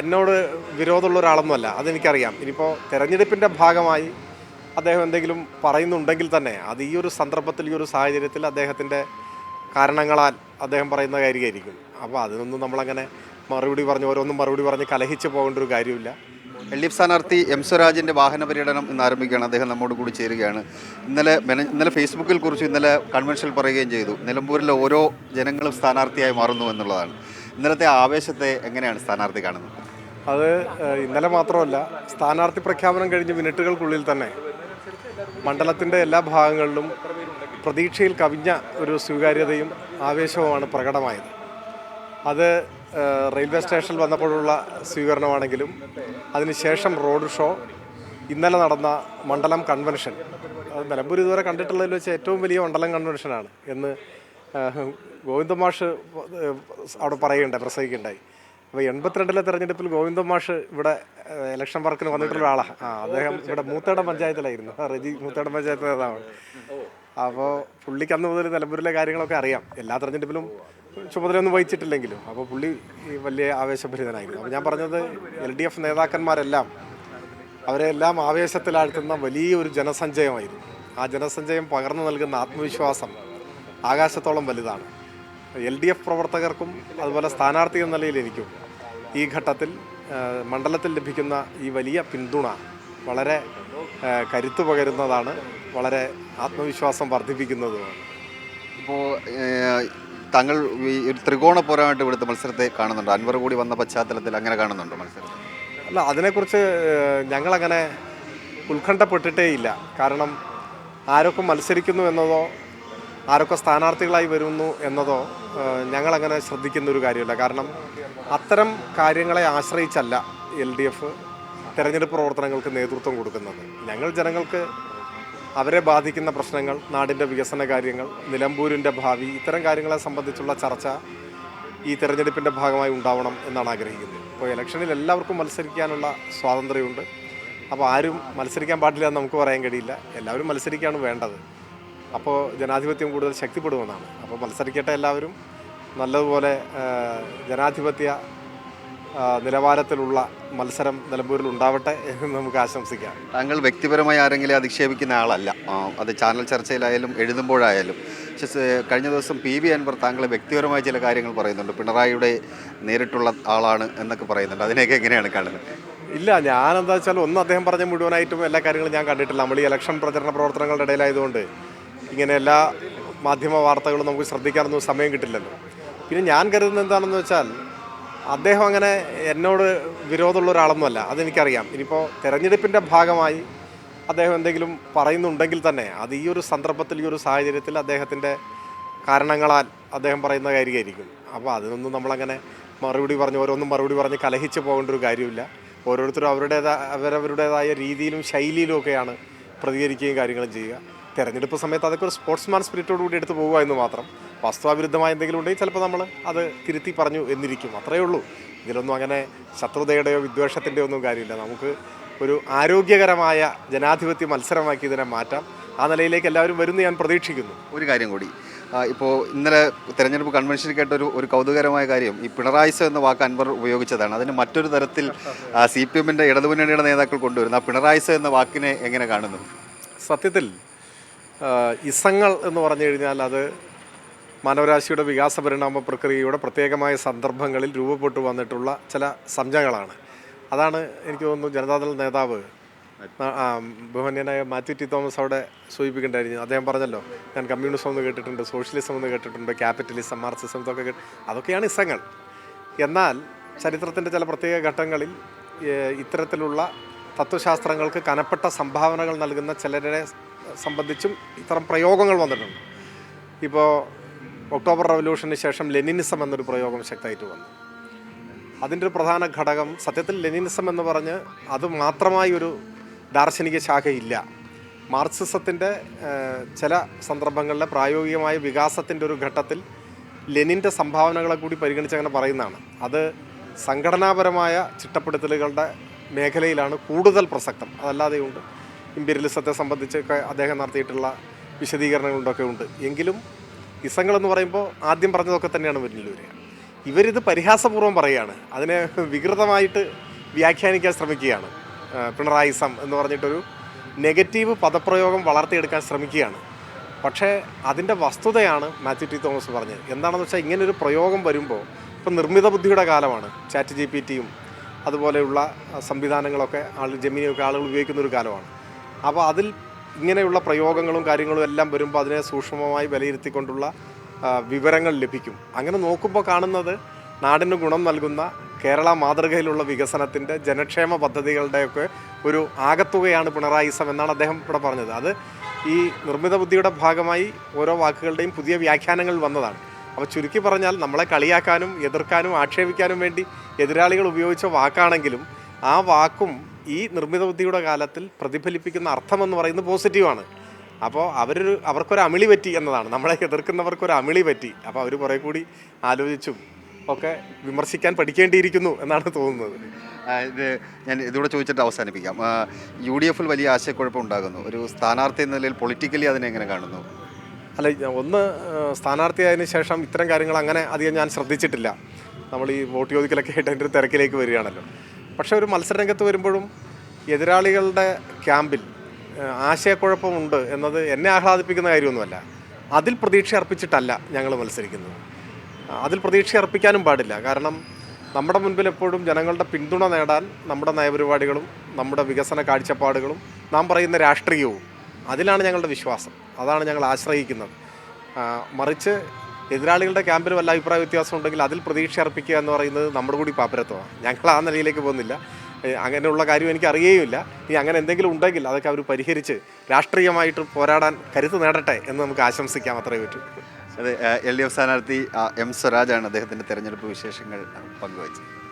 എന്നോട് വിരോധമുള്ള ഒരാളൊന്നുമല്ല അതെനിക്കറിയാം. ഇനിയിപ്പോൾ തെരഞ്ഞെടുപ്പിന്റെ ഭാഗമായി അദ്ദേഹം എന്തെങ്കിലും പറയുന്നുണ്ടെങ്കിൽ തന്നെ അത് ഈ ഒരു സന്ദർഭത്തിൽ ഈ ഒരു സാഹചര്യത്തിൽ അദ്ദേഹത്തിന്റെ കാരണങ്ങളാൽ അദ്ദേഹം പറയുന്ന കാര്യമായിരിക്കും. അപ്പോൾ അതിനൊന്നും നമ്മളങ്ങനെ മറുപടി പറഞ്ഞ് ഓരോന്നും മറുപടി പറഞ്ഞ് കലഹിച്ച് പോകേണ്ട ഒരു കാര്യമില്ല. എൽ ഡി എഫ് സ്ഥാനാർത്ഥി എം സ്വരാജിന്റെ വാഹന പര്യടനം ഇന്ന് ആരംഭിക്കുകയാണ്. അദ്ദേഹം നമ്മോട് കൂടി ചേരുകയാണ്. ഇന്നലെ ഇന്നലെ ഫേസ്ബുക്കിൽ കുറിച്ച് ഇന്നലെ കൺവെൻഷനിൽ പറയുകയും ചെയ്തു. നിലമ്പൂരിലെ ഓരോ ജനങ്ങളും സ്ഥാനാർത്ഥിയായി മാറുന്നു എന്നുള്ളതാണ്. ഇന്നലത്തെ ആവേശത്തെ എങ്ങനെയാണ് സ്ഥാനാർത്ഥി കാണുന്നത്? അത് ഇന്നലെ മാത്രമല്ല സ്ഥാനാർത്ഥി പ്രഖ്യാപനം കഴിഞ്ഞ് മിനിറ്റുകൾക്കുള്ളിൽ തന്നെ മണ്ഡലത്തിന്റെ എല്ലാ ഭാഗങ്ങളിലും പ്രതീക്ഷയിൽ കവിഞ്ഞ ഒരു സ്വീകാര്യതയും ആവേശവുമാണ് പ്രകടമായത്. അത് റെയിൽവേ സ്റ്റേഷനിൽ വന്നപ്പോഴുള്ള സ്വീകരണമാണെങ്കിലും അതിനുശേഷം റോഡ് ഷോ ഇന്നലെ നടന്ന മണ്ഡലം കൺവെൻഷൻ. അത് നിലമ്പൂർ ഇതുവരെ കണ്ടിട്ടുള്ളതിൽ വെച്ച് ഏറ്റവും വലിയ മണ്ഡലം കൺവെൻഷനാണ് എന്ന് ഗോവിന്ദമാഷ് അവിടെ പറയുകയുണ്ടായി പ്രസംഗിക്കുകയുണ്ടായി. അപ്പോൾ എൺപത്തിരണ്ടിലെ തെരഞ്ഞെടുപ്പിൽ ഗോവിന്ദ മാഷ് ഇവിടെ ഇലക്ഷൻ വർക്കിന് വന്നിട്ടുള്ള ആളാണ് ആ അദ്ദേഹം ഇവിടെ മൂത്തേടം പഞ്ചായത്തിലായിരുന്നു. റെജി മൂത്തേടം പഞ്ചായത്ത് നേതാവാണ്. അപ്പോൾ പുള്ളിക്ക് അന്ന് മുതൽ നിലമ്പൂരിലെ കാര്യങ്ങളൊക്കെ അറിയാം. എല്ലാ തെരഞ്ഞെടുപ്പിലും ചുമതലയൊന്നും വഹിച്ചിട്ടില്ലെങ്കിലും. അപ്പോൾ പുള്ളി വലിയ ആവേശഭരിതനായിരുന്നു. അപ്പോൾ ഞാൻ പറഞ്ഞത് എൽ ഡി എഫ് നേതാക്കന്മാരെല്ലാം അവരെല്ലാം ആവേശത്തിലാഴ്ത്തുന്ന വലിയൊരു ജനസഞ്ചയമായിരുന്നു. ആ ജനസഞ്ചയം പകർന്നു നൽകുന്ന ആത്മവിശ്വാസം ആകാശത്തോളം വലുതാണ്. എൽ ഡി എഫ് പ്രവർത്തകർക്കും അതുപോലെ സ്ഥാനാർത്ഥി എന്ന നിലയിൽ എനിക്കും ഈ ഘട്ടത്തിൽ മണ്ഡലത്തിൽ ലഭിക്കുന്ന ഈ വലിയ പിന്തുണ വളരെ കരുത്തു പകരുന്നതാണ് വളരെ ആത്മവിശ്വാസം വർദ്ധിപ്പിക്കുന്നതുമാണ് ഇപ്പോൾ താങ്കൾ ഈ ഒരു ത്രികോണ പോരായിട്ട് ഇവിടുത്തെ മത്സരത്തെ കാണുന്നുണ്ട്. അൻവർ കൂടി വന്ന പശ്ചാത്തലത്തിൽ അങ്ങനെ കാണുന്നുണ്ട് മത്സരം അല്ല അതിനെക്കുറിച്ച് ഞങ്ങളങ്ങനെ ഉത്കണ്ഠപ്പെട്ടിട്ടേ ഇല്ല കാരണം ആരൊക്കെ മത്സരിക്കുന്നു എന്നതോ ആരൊക്കെ സ്ഥാനാർത്ഥികളായി വരുന്നു എന്നതോ ഞങ്ങളങ്ങനെ ശ്രദ്ധിക്കുന്ന ഒരു കാര്യമല്ല. കാരണം അത്തരം കാര്യങ്ങളെ ആശ്രയിച്ചല്ല എൽ ഡി എഫ് തെരഞ്ഞെടുപ്പ് പ്രവർത്തനങ്ങൾക്ക് നേതൃത്വം കൊടുക്കുന്നത്. ഞങ്ങൾ ജനങ്ങൾക്ക് അവരെ ബാധിക്കുന്ന പ്രശ്നങ്ങൾ നാടിന്റെ വികസന കാര്യങ്ങൾ നിലമ്പൂരിന്റെ ഭാവി ഇത്തരം കാര്യങ്ങളെ സംബന്ധിച്ചുള്ള ചർച്ച ഈ തെരഞ്ഞെടുപ്പിന്റെ ഭാഗമായി ഉണ്ടാവണം എന്നാണ് ആഗ്രഹിക്കുന്നത്. ഇപ്പോൾ ഇലക്ഷനിൽ എല്ലാവർക്കും മത്സരിക്കാനുള്ള സ്വാതന്ത്ര്യമുണ്ട്. അപ്പോൾ ആരും മത്സരിക്കാൻ പാടില്ല എന്ന് നമുക്ക് പറയാൻ കഴിയില്ല. എല്ലാവരും മത്സരിക്കുകയാണ് വേണ്ടത്. അപ്പോൾ ജനാധിപത്യം കൂടുതൽ ശക്തിപ്പെടുമെന്നാണ്. അപ്പോൾ മത്സരിക്കട്ടെ എല്ലാവരും. നല്ലതുപോലെ ജനാധിപത്യ നിലവാരത്തിലുള്ള മത്സരം നിലമ്പൂരിൽ ഉണ്ടാവട്ടെ എന്ന് നമുക്ക് ആശംസിക്കാം. താങ്കൾ വ്യക്തിപരമായി ആരെങ്കിലും അധിക്ഷേപിക്കുന്ന ആളല്ല. അത് ചാനൽ ചർച്ചയിലായാലും എഴുതുമ്പോഴായാലും. പക്ഷേ കഴിഞ്ഞ ദിവസം പി വി അൻവർ താങ്കളെ വ്യക്തിപരമായ ചില കാര്യങ്ങൾ പറയുന്നുണ്ട്. പിണറായിയുടെ നേരിട്ടുള്ള ആളാണ് എന്നൊക്കെ പറയുന്നുണ്ട്. അതിനെയൊക്കെ എങ്ങനെയാണ് കാണുന്നത്? ഇല്ല ഞാൻ എന്താ വെച്ചാൽ ഒന്ന് അദ്ദേഹം പറഞ്ഞ മുഴുവനായിട്ടും എല്ലാ കാര്യങ്ങളും ഞാൻ കണ്ടിട്ടില്ല. നമ്മൾ ഈ ഇലക്ഷൻ പ്രചരണ പ്രവർത്തനങ്ങളുടെ ഇടയിലായതുകൊണ്ട്. ഇങ്ങനെ എല്ലാ മാധ്യമ വാർത്തകളും നമുക്ക് ശ്രദ്ധിക്കാനൊന്നും സമയം കിട്ടില്ലല്ലോ. പിന്നെ ഞാൻ കരുതുന്നത് എന്താണെന്ന് വെച്ചാൽ അദ്ദേഹം അങ്ങനെ എന്നോട് വിരോധമുള്ള ഒരാളൊന്നുമല്ല അതെനിക്കറിയാം. ഇനിയിപ്പോൾ തെരഞ്ഞെടുപ്പിന്റെ ഭാഗമായി അദ്ദേഹം എന്തെങ്കിലും പറയുന്നുണ്ടെങ്കിൽ തന്നെ അത് ഈ ഒരു സന്ദർഭത്തിൽ ഈ ഒരു സാഹചര്യത്തിൽ അദ്ദേഹത്തിന്റെ കാരണങ്ങളാൽ അദ്ദേഹം പറയുന്ന കാര്യമായിരിക്കും. അപ്പോൾ അതിനൊന്നും നമ്മളങ്ങനെ മറുപടി പറഞ്ഞ് ഓരോന്നും മറുപടി പറഞ്ഞ് കലഹിച്ച് പോകേണ്ട ഒരു കാര്യമില്ല. ഓരോരുത്തരും അവരുടേതായ അവരവരുടേതായ രീതിയിലും ശൈലിയിലും ഒക്കെയാണ് പ്രതികരിക്കുകയും കാര്യങ്ങളും ചെയ്യുക. തെരഞ്ഞെടുപ്പ് സമയത്ത് അതൊക്കെ ഒരു സ്പോർട്സ്മാൻ സ്പിരിറ്റോട് കൂടി എടുത്ത് പോകുക എന്ന് മാത്രം. വാസ്തവവിരുദ്ധമായ എന്തെങ്കിലും ഉണ്ടെങ്കിൽ ചിലപ്പോൾ നമ്മൾ അത് തിരുത്തി പറഞ്ഞു എന്നിരിക്കും. അത്രയേ ഉള്ളൂ. ഇതിലൊന്നും അങ്ങനെ ശത്രുതയുടെയോ വിദ്വേഷത്തിന്റെയോ ഒന്നും കാര്യമില്ല. നമുക്ക് ഒരു ആരോഗ്യകരമായ ജനാധിപത്യ മത്സരമാക്കി ഇതിനെ മാറ്റാം. ആ നിലയിലേക്ക് എല്ലാവരും വരുമെന്ന് ഞാൻ പ്രതീക്ഷിക്കുന്നു. ഒരു കാര്യം കൂടി. ഇപ്പോൾ ഇന്നലെ തെരഞ്ഞെടുപ്പ് കൺവെൻഷനിൽ കേട്ട ഒരു ഒരു കൗതുകരമായ കാര്യം. ഈ പിണറായിസ എന്ന വാക്ക് അൻവർ ഉപയോഗിച്ചതാണ്. അതിന് മറ്റൊരു തരത്തിൽ സി പി എമ്മിന്റെ ഇടതുമുന്നണിയുടെ നേതാക്കൾ കൊണ്ടുവരുന്ന. ആ പിണറായിസ എന്ന വാക്കിനെ എങ്ങനെ കാണുന്നു? സത്യത്തിൽ ഇസങ്ങൾ എന്ന് പറഞ്ഞു കഴിഞ്ഞാൽ അത് മാനവരാശിയുടെ വികാസ പരിണാമ പ്രക്രിയയുടെ പ്രത്യേകമായ സന്ദർഭങ്ങളിൽ രൂപപ്പെട്ടു വന്നിട്ടുള്ള ചില സംജ്ഞകളാണ്. അതാണ് എനിക്ക് തോന്നുന്നു ജനതാദൾ നേതാവ് ബഹുമാന്യനായ മാത്യു ടി തോമസ് അവിടെ സൂചിപ്പിക്കേണ്ടായിരുന്നു അദ്ദേഹം പറഞ്ഞല്ലോ ഞാൻ കമ്മ്യൂണിസം എന്ന് കേട്ടിട്ടുണ്ട് സോഷ്യലിസം എന്ന് കേട്ടിട്ടുണ്ട് ക്യാപിറ്റലിസം മാർക്സിസം ഇതൊക്കെ കേട്ട് അതൊക്കെയാണ് ഇസങ്ങൾ. എന്നാൽ ചരിത്രത്തിന്റെ ചില പ്രത്യേക ഘട്ടങ്ങളിൽ ഇത്തരത്തിലുള്ള തത്വശാസ്ത്രങ്ങൾക്ക് കനപ്പെട്ട സംഭാവനകൾ നൽകുന്ന ചിലരെ സംബന്ധിച്ചും ഇത്തരം പ്രയോഗങ്ങൾ വന്നിട്ടുണ്ട്. ഇപ്പോൾ ഒക്ടോബർ റവല്യൂഷന് ശേഷം ലെനിനിസം എന്നൊരു പ്രയോഗം ശക്തമായിട്ട് വന്നു. അതിന്റെ ഒരു പ്രധാന ഘടകം സത്യത്തിൽ ലെനിനിസം എന്ന് പറഞ്ഞ് അത് മാത്രമായി ഒരു ദാർശനിക ശാഖയില്ല. മാർക്സിസത്തിന്റെ ചില സന്ദർഭങ്ങളിലെ പ്രായോഗികമായ വികാസത്തിന്റെ ഒരു ഘട്ടത്തിൽ ലെനിന്റെ സംഭാവനകളെ കൂടി പരിഗണിച്ച് അങ്ങനെ പറയുന്നതാണ്. അത് സംഘടനാപരമായ ചിട്ടപ്പെടുത്തലുകളുടെ മേഖലയിലാണ് കൂടുതൽ പ്രസക്തം. അതല്ലാതെയുണ്ട് ഇമ്പീരിയലിസത്തെ സംബന്ധിച്ചൊക്കെ അദ്ദേഹം നടത്തിയിട്ടുള്ള വിശദീകരണങ്ങളുണ്ടൊക്കെ ഉണ്ട്. എങ്കിലും ഇസങ്ങൾ എന്ന് പറയുമ്പോൾ ആദ്യം പറഞ്ഞതൊക്കെ തന്നെയാണ് വരുന്നില്ല ഇവരിത് പരിഹാസപൂർവം പറയുകയാണ്. അതിനെ വികൃതമായിട്ട് വ്യാഖ്യാനിക്കാൻ ശ്രമിക്കുകയാണ്. പിണറായി പിണറായിസം എന്ന് പറഞ്ഞിട്ടൊരു നെഗറ്റീവ് പദപ്രയോഗം വളർത്തിയെടുക്കാൻ ശ്രമിക്കുകയാണ്. പക്ഷേ അതിന്റെ വസ്തുതയാണ് മാത്യു ടി തോമസ് പറഞ്ഞത്. എന്താണെന്ന് വെച്ചാൽ ഇങ്ങനൊരു പ്രയോഗം വരുമ്പോൾ ഇപ്പം നിർമ്മിത ബുദ്ധിയുടെ കാലമാണ്. ചാറ്റ് ജി പി ടിയും അതുപോലെയുള്ള സംവിധാനങ്ങളൊക്കെ ആൾ ജമീനിയൊക്കെ ആളുകൾ ഉപയോഗിക്കുന്ന ഒരു കാലമാണ്. അപ്പോൾ അതിൽ ഇങ്ങനെയുള്ള പ്രയോഗങ്ങളും കാര്യങ്ങളും എല്ലാം വരുമ്പോൾ അതിനെ സൂക്ഷ്മമായി വിലയിരുത്തിക്കൊണ്ടുള്ള വിവരങ്ങൾ ലഭിക്കും. അങ്ങനെ നോക്കുമ്പോൾ കാണുന്നത് നാടിന് ഗുണം നൽകുന്ന കേരള മാതൃകയിലുള്ള വികസനത്തിന്റെ ജനക്ഷേമ പദ്ധതികളുടെയൊക്കെ ഒരു ആകത്തുകയാണ് പിണറായി സം എന്നാണ് അദ്ദേഹം ഇവിടെ പറഞ്ഞത്. അത് ഈ നിർമ്മിത ബുദ്ധിയുടെ ഭാഗമായി ഓരോ വാക്കുകളുടെയും പുതിയ വ്യാഖ്യാനങ്ങൾ വന്നതാണ്. അപ്പോൾ ചുരുക്കി പറഞ്ഞാൽ നമ്മളെ കളിയാക്കാനും എതിർക്കാനും ആക്ഷേപിക്കാനും വേണ്ടി എതിരാളികൾ ഉപയോഗിച്ച വാക്കാണെങ്കിലും ആ വാക്കും ഈ നിർമ്മിത ബുദ്ധിയുടെ കാലത്തിൽ പ്രതിഫലിപ്പിക്കുന്ന അർത്ഥം എന്ന് പറയുന്നത് പോസിറ്റീവാണ്. അപ്പോൾ അവരൊരു അവർക്കൊരു അമിളി പറ്റി എന്നതാണ്. നമ്മളെ എതിർക്കുന്നവർക്കൊരു അമിളി പറ്റി. അപ്പോൾ അവർ കുറേ കൂടി ആലോചിച്ചും ഒക്കെ വിമർശിക്കാൻ പഠിക്കേണ്ടിയിരിക്കുന്നു എന്നാണ് തോന്നുന്നത്. ഇത് ഞാൻ ഇതുകൂടെ ചോദിച്ചിട്ട് അവസാനിപ്പിക്കാം. യു ഡി എഫിൽ വലിയ ആശയക്കുഴപ്പം ഉണ്ടാകുന്നു. ഒരു സ്ഥാനാർത്ഥി എന്ന നിലയിൽ പൊളിറ്റിക്കലി അതിനെ എങ്ങനെ കാണുന്നു? അല്ല ഒന്ന് സ്ഥാനാർത്ഥിയായതിനു ശേഷം ഇത്തരം കാര്യങ്ങൾ അങ്ങനെ അധികം ഞാൻ ശ്രദ്ധിച്ചിട്ടില്ല. നമ്മൾ ഈ വോട്ട് ചോദിക്കലൊക്കെ ആയിട്ട് അതിന്റെ ഒരു തിരക്കിലേക്ക് വരികയാണല്ലോ. പക്ഷേ ഒരു മത്സരരംഗത്ത് വരുമ്പോഴും എതിരാളികളുടെ ക്യാമ്പിൽ ആശയക്കുഴപ്പമുണ്ട് എന്നത് എന്നെ ആഹ്ലാദിപ്പിക്കുന്ന കാര്യമൊന്നുമല്ല. അതിൽ പ്രതീക്ഷ അർപ്പിച്ചിട്ടല്ല ഞങ്ങൾ മത്സരിക്കുന്നത്. അതിൽ പ്രതീക്ഷ അർപ്പിക്കാനും പാടില്ല. കാരണം നമ്മുടെ മുൻപിൽ എപ്പോഴും ജനങ്ങളുടെ പിന്തുണ നേടാൻ നമ്മുടെ നയപരിപാടികളും നമ്മുടെ വികസന കാഴ്ചപ്പാടുകളും നാം പറയുന്ന രാഷ്ട്രീയവും അതിലാണ് ഞങ്ങളുടെ വിശ്വാസം. അതാണ് ഞങ്ങൾ ആശ്രയിക്കുന്നത്. മറിച്ച് എതിരാളികളുടെ ക്യാമ്പിൽ വല്ല അഭിപ്രായ വ്യത്യാസം ഉണ്ടെങ്കിൽ അതിൽ പ്രതീക്ഷ അർപ്പിക്കുക എന്ന് പറയുന്നത് നമ്മുടെ കൂടി പാപ്പരത്വമാണ്. ഞങ്ങൾ ആ നിലയിലേക്ക് പോകുന്നില്ല. അങ്ങനെയുള്ള കാര്യം എനിക്ക് അറിയുകയുമില്ല ഇനി അങ്ങനെ എന്തെങ്കിലും ഉണ്ടെങ്കിൽ അതൊക്കെ അവർ പരിഹരിച്ച് രാഷ്ട്രീയമായിട്ട് പോരാടാൻ കരുത്ത് നേടട്ടെ എന്ന് നമുക്ക് ആശംസിക്കാം. അത്രേ പറ്റൂ. അതെ എൽ ഡി എഫ് സ്ഥാനാർത്ഥി എം സ്വരാജാണ് അദ്ദേഹത്തിന്റെ തെരഞ്ഞെടുപ്പ് വിശേഷങ്ങൾ പങ്കുവച്ചത്.